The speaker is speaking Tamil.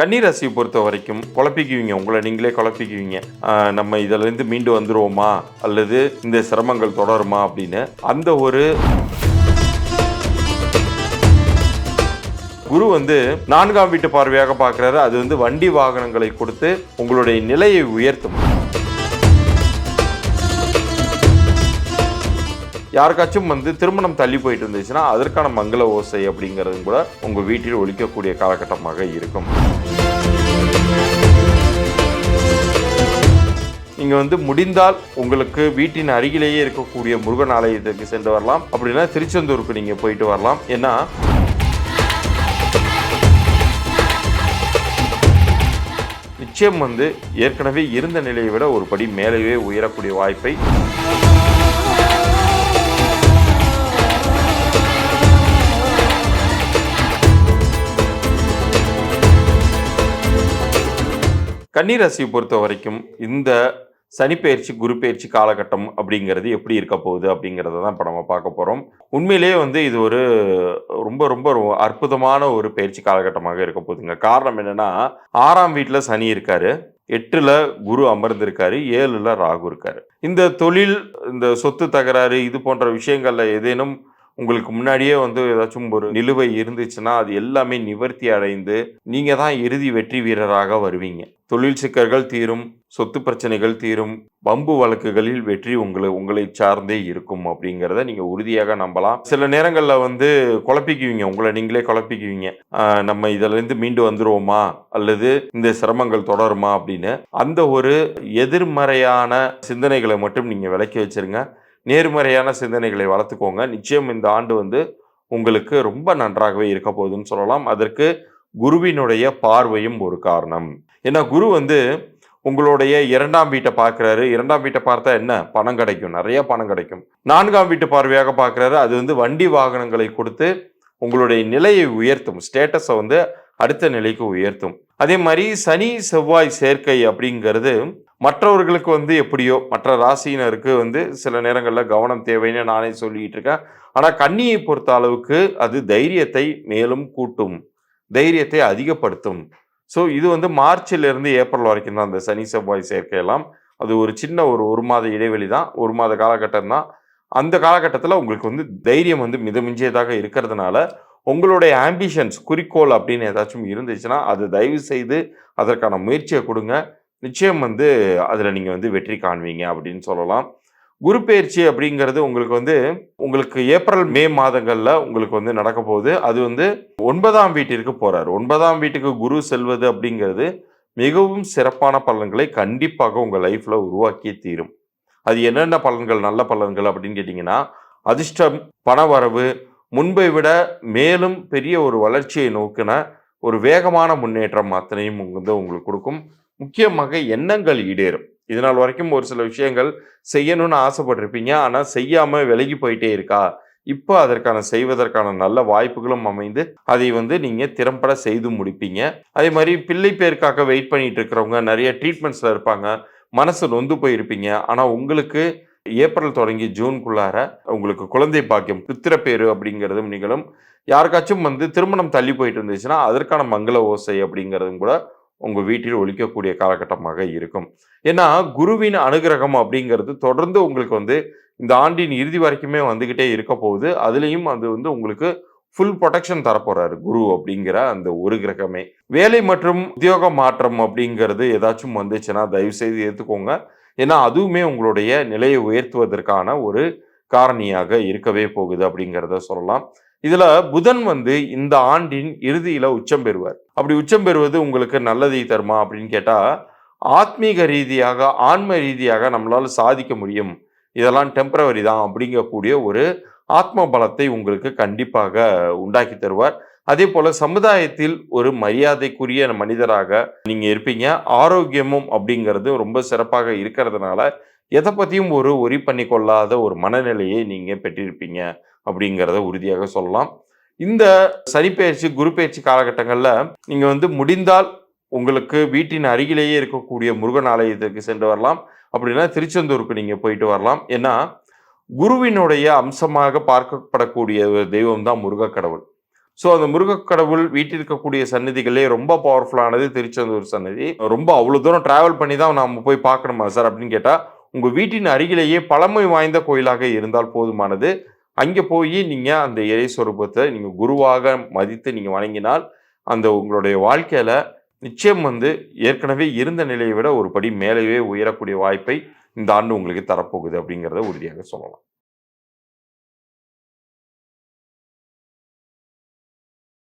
கன்னிராசியை பொறுத்த வரைக்கும் குழப்பிக்குவீங்க. உங்களை நீங்களே குழப்பிக்குவீங்க. நம்ம இதிலேருந்து மீண்டு வந்துருவோமா? அல்லது இந்த சிரமங்கள் தொடருமா அப்படின்னு. அந்த ஒரு குரு வந்து நான்காம் வீட்டு பார்வையாக பார்க்குறாரு. அது வந்து வண்டி வாகனங்களை கொடுத்து உங்களுடைய நிலையை உயர்த்தும். யாருக்காச்சும் வந்து திருமணம் தள்ளி போயிட்டு இருந்துச்சுன்னா அதற்கான மங்கள ஓசை அப்படிங்கிறதும் கூட உங்க வீட்டில் ஒழிக்கக்கூடிய காலகட்டமாக இருக்கும். நீங்கள் வந்து முடிந்தால் உங்களுக்கு வீட்டின் அருகிலேயே இருக்கக்கூடிய முருகன் ஆலயத்துக்கு சென்று வரலாம். அப்படின்னா திருச்செந்தூருக்கு நீங்கள் போயிட்டு வரலாம். ஏன்னா நிச்சயம் வந்து ஏற்கனவே இருந்த நிலையை விட ஒரு படி மேலேயே உயரக்கூடிய வாய்ப்பை கன்னிராசியை பொறுத்த வரைக்கும் இந்த சனிப்பெயர்ச்சி குரு பயிற்சி காலகட்டம் அப்படிங்கிறது எப்படி இருக்க போகுது அப்படிங்கிறத தான் இப்போ நம்ம பார்க்க போகிறோம் உண்மையிலேயே வந்து இது ஒரு ரொம்ப ரொம்ப அற்புதமான ஒரு பயிற்சி காலகட்டமாக இருக்க போகுதுங்க. காரணம் என்னன்னா ஆறாம் வீட்டில் சனி இருக்காரு எட்டில் குரு அமர்ந்திருக்காரு ஏழில் ராகு இருக்காரு. இந்த தொழில் இந்த சொத்து தகராறு இது போன்ற விஷயங்களில் ஏதேனும் உங்களுக்கு முன்னாடியே வந்து ஏதாச்சும் ஒரு நிலுவை இருந்துச்சுன்னா அது எல்லாமே நிவர்த்தி அடைந்து நீங்கள் தான் இறுதி வெற்றி வீரராக வருவீங்க. தொழில் சிக்கல்கள் தீரும் சொத்து பிரச்சனைகள் தீரும் வம்பு வழக்குகளில் வெற்றி உங்களை உங்களை சார்ந்தே இருக்கும் அப்படிங்கிறத நீங்கள் உறுதியாக நம்பலாம். சில நேரங்களில் வந்து குழப்பிக்குவீங்க உங்களை நீங்களே குழப்பிக்குவீங்க. நம்ம இதிலேருந்து மீண்டு வந்துருவோமா? அல்லது இந்த சிரமங்கள் தொடருமா அப்படின்னு. அந்த ஒரு எதிர்மறையான சிந்தனைகளை மட்டும் நீங்கள் விலக்கி வச்சிருங்க. நேர்மறையான சிந்தனைகளை வளர்த்துக்கோங்க. நிச்சயம் இந்த ஆண்டு வந்து உங்களுக்கு ரொம்ப நன்றாகவே இருக்க போகுதுன்னு சொல்லலாம். அதற்கு குருவினுடைய பார்வையும் ஒரு காரணம். ஏன்னா குரு வந்து உங்களுடைய இரண்டாம் வீட்டை பார்க்குறாரு. இரண்டாம் வீட்டை பார்த்தா என்ன? பணம் கிடைக்கும். நிறைய பணம் கிடைக்கும். நான்காம் வீட்டு பார்வையாக பார்க்குறாரு. அது வந்து வண்டி வாகனங்களை கொடுத்து உங்களுடைய நிலையை உயர்த்தும். ஸ்டேட்டஸை வந்து அடுத்த நிலைக்கு உயர்த்தும். அதே மாதிரி சனி செவ்வாய் சேர்க்கை அப்படிங்கிறது மற்றவர்களுக்கு வந்து எப்படியோ மற்ற ராசியினருக்கு வந்து சில நேரங்களில் கவனம் தேவைன்னு நானே சொல்லிட்டு இருக்கேன். ஆனால் கன்னியை பொறுத்த அளவுக்கு அது தைரியத்தை மேலும் கூட்டும் தைரியத்தை அதிகப்படுத்தும். ஸோ இது வந்து மார்ச்சிலிருந்து ஏப்ரல் வரைக்கும் தான் அந்த சனி செவ்வாய் சேர்க்கையெல்லாம். அது ஒரு சின்ன ஒரு ஒரு மாத இடைவெளி தான் ஒரு மாத காலகட்டம் தான். அந்த காலகட்டத்தில் உங்களுக்கு வந்து தைரியம் வந்து மிதமிஞ்சியதாக இருக்கிறதுனால உங்களுடைய ஆம்பிஷன்ஸ் குறிக்கோள் அப்படின்னு ஏதாச்சும் இருந்துச்சுன்னா அது தயவு செய்து அதற்கான முயற்சியை கொடுங்க. நிச்சயம் வந்து அதில் நீங்கள் வந்து வெற்றி காண்பீங்க அப்படின்னு சொல்லலாம். குரு பயிற்சி அப்படிங்கிறது உங்களுக்கு வந்து உங்களுக்கு ஏப்ரல் மே மாதங்களில் உங்களுக்கு வந்து நடக்க போகுது. அது வந்து ஒன்பதாம் வீட்டிற்கு போகிறார் ஒன்பதாம் வீட்டுக்கு குரு செல்வது அப்படிங்கிறது மிகவும் சிறப்பான பலன்களை கண்டிப்பாக உங்கள் லைஃப்பில் உருவாக்கி தீரும். அது என்னென்ன பலன்கள் நல்ல பலன்கள் அப்படின்னு கேட்டிங்கன்னா அதிர்ஷ்டம் பணவரவு முன்பை விட மேலும் பெரிய ஒரு வளர்ச்சியை நோக்கின ஒரு வேகமான முன்னேற்றம் அத்தனையும் வந்து உங்களுக்கு கொடுக்கும். முக்கியமாக எண்ணங்கள் ஈடேறும். இதனால் வரைக்கும் ஒரு சில விஷயங்கள் செய்யணும்னு ஆசைப்பட்டிருப்பீங்க. ஆனால் செய்யாமல் விலகி போயிட்டே இருக்கா? இப்போ அதற்கான செய்வதற்கான நல்ல வாய்ப்புகளும் அமைந்து அதை வந்து நீங்கள் திறம்பட செய்து முடிப்பீங்க. அதே மாதிரி பிள்ளை பேருக்காக வெயிட் பண்ணிட்டு இருக்கிறவங்க நிறைய ட்ரீட்மெண்ட்ஸில் இருப்பாங்க. மனசு நொந்து போயிருப்பீங்க. ஆனால் உங்களுக்கு ஏப்ரல் தொடங்கி ஜூன்குள்ளார உங்களுக்கு குழந்தை பாக்கியம் பித்திரப்பேறு அப்படிங்கிறதும் நிகழும். யாருக்காச்சும் வந்து திருமணம் தள்ளி போயிட்டு இருந்துச்சுன்னா அதற்கான மங்கள ஓசை அப்படிங்கிறதும் கூட உங்கள் வீட்டில் ஒழிக்கக்கூடிய காலகட்டமாக இருக்கும். ஏன்னா குருவின் அனுகிரகம் அப்படிங்கிறது தொடர்ந்து உங்களுக்கு வந்து இந்த ஆண்டின் இறுதி வரைக்குமே வந்துக்கிட்டே இருக்க போகுது. அதுலேயும் அது வந்து உங்களுக்கு ஃபுல் ப்ரொடெக்ஷன் தரப்போறாரு குரு அப்படிங்கிற அந்த ஒரு கிரகமே. வேலை மற்றும் உத்தியோக மாற்றம் அப்படிங்கிறது ஏதாச்சும் வந்துச்சுன்னா தயவு செய்து ஏற்றுக்கோங்க ஏன்னா அதுவுமே உங்களுடைய நிலையை உயர்த்துவதற்கான ஒரு காரணியாக இருக்கவே போகுது அப்படிங்கிறத சொல்லலாம். இதுல புதன் வந்து இந்த ஆண்டின் இறுதியில உச்சம் பெறுவார். அப்படி உச்சம் பெறுவது உங்களுக்கு நல்லதை தருமா அப்படின்னு கேட்டா ஆத்மீக ரீதியாக ஆன்ம ரீதியாக நம்மளால் சாதிக்க முடியும். இதெல்லாம் டெம்பரவரி தான் அப்படிங்கக்கூடிய ஒரு ஆத்ம பலத்தை உங்களுக்கு கண்டிப்பாக உண்டாக்கி தருவார். அதே போல சமுதாயத்தில் ஒரு மரியாதைக்குரிய மனிதராக நீங்க இருப்பீங்க. ஆரோக்கியமும் அப்படிங்கிறது ரொம்ப சிறப்பாக இருக்கிறதுனால எதை பத்தியும் ஒரு ஒரி பண்ணி கொள்ளாத ஒரு மனநிலையை நீங்க பெற்றிருப்பீங்க அப்படிங்கிறத உறுதியாக சொல்லலாம். இந்த சனிப்பெயர்ச்சி குரு பயிற்சி காலகட்டங்களில் நீங்கள் வந்து முடிந்தால் உங்களுக்கு வீட்டின் அருகிலேயே இருக்கக்கூடிய முருகன் ஆலயத்திற்கு சென்று வரலாம். அப்படின்னா திருச்செந்தூருக்கு நீங்கள் போயிட்டு வரலாம். ஏன்னா குருவினுடைய அம்சமாக பார்க்கப்படக்கூடிய ஒரு தெய்வம் தான் முருக கடவுள் ஸோ அந்த முருகக் கடவுள் வீட்டில் இருக்கக்கூடிய சன்னதிகளே ரொம்ப பவர்ஃபுல்லானது திருச்செந்தூர் சன்னதி ரொம்ப அவ்வளோ தூரம் ட்ராவல் பண்ணி தான் நம்ம போய் பார்க்கணுமா சார் அப்படின்னு கேட்டால் உங்கள் வீட்டின் அருகிலேயே பழமை வாய்ந்த கோயிலாக இருந்தால் போதுமானது. அங்கே போய் நீங்கள் அந்த இறை சொரூபத்தை நீங்கள் குருவாக மதித்து நீங்கள் வணங்கினால் அந்த உங்களுடைய வாழ்க்கையில் நிச்சயம் வந்து ஏற்கனவே இருந்த நிலையை விட ஒரு படி மேலேயே உயரக்கூடிய வாய்ப்பை இந்த ஆண்டு உங்களுக்கு தரப்போகுது அப்படிங்கிறத உறுதியாக சொல்லலாம்.